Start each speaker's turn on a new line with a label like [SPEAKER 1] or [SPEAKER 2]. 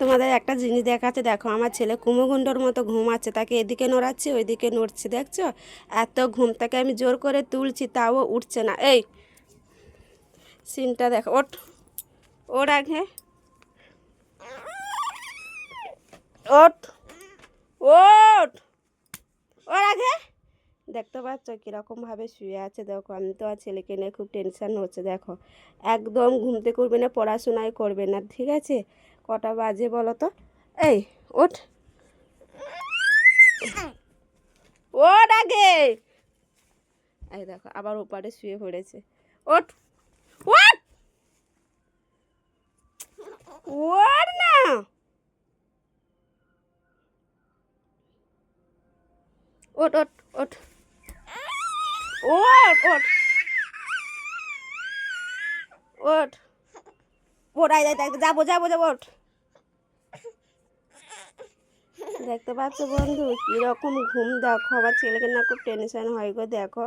[SPEAKER 1] তোমাদের একটা জিনিস দেখাচ্ছে, দেখো আমার ছেলে কুমোগুন্ডর মতো ঘুমাচ্ছে, তাকে এদিকে নড়াচ্ছি, ওইদিকে নড়ছে, দেখছ? এত ঘুম, তাকে আমি জোর করে তুলছি, তাও উঠছে না। এই সিনটা দেখো, ওঠ, ওর আগে, ওঠ ওঠ, ওর আগে। দেখতে পাচ্ছ কীরকমভাবে শুয়ে আছে, দেখো, আমি তো আর ছেলেকে নিয়ে খুব টেনশান হচ্ছে, দেখো। একদম ঘুমতে করবে না পড়াশোনায় করবে না, ঠিক আছে? কটা বাজে বলো তো এই ওঠ ওঠ আগে। এই দেখো, আবার ওপারে শুয়ে পড়েছে। ওঠ। ওঠ। ওঠ না। ওঠ ওঠ। ওঠ ওঠ। ওঠ। যাব যাব যাব, ওঠ। দেখতে পাচ্ছ বন্ধু, কীরকম ঘুম দেখো আবার ছেলেকে না খুব টেনশন হয় গো, দেখো।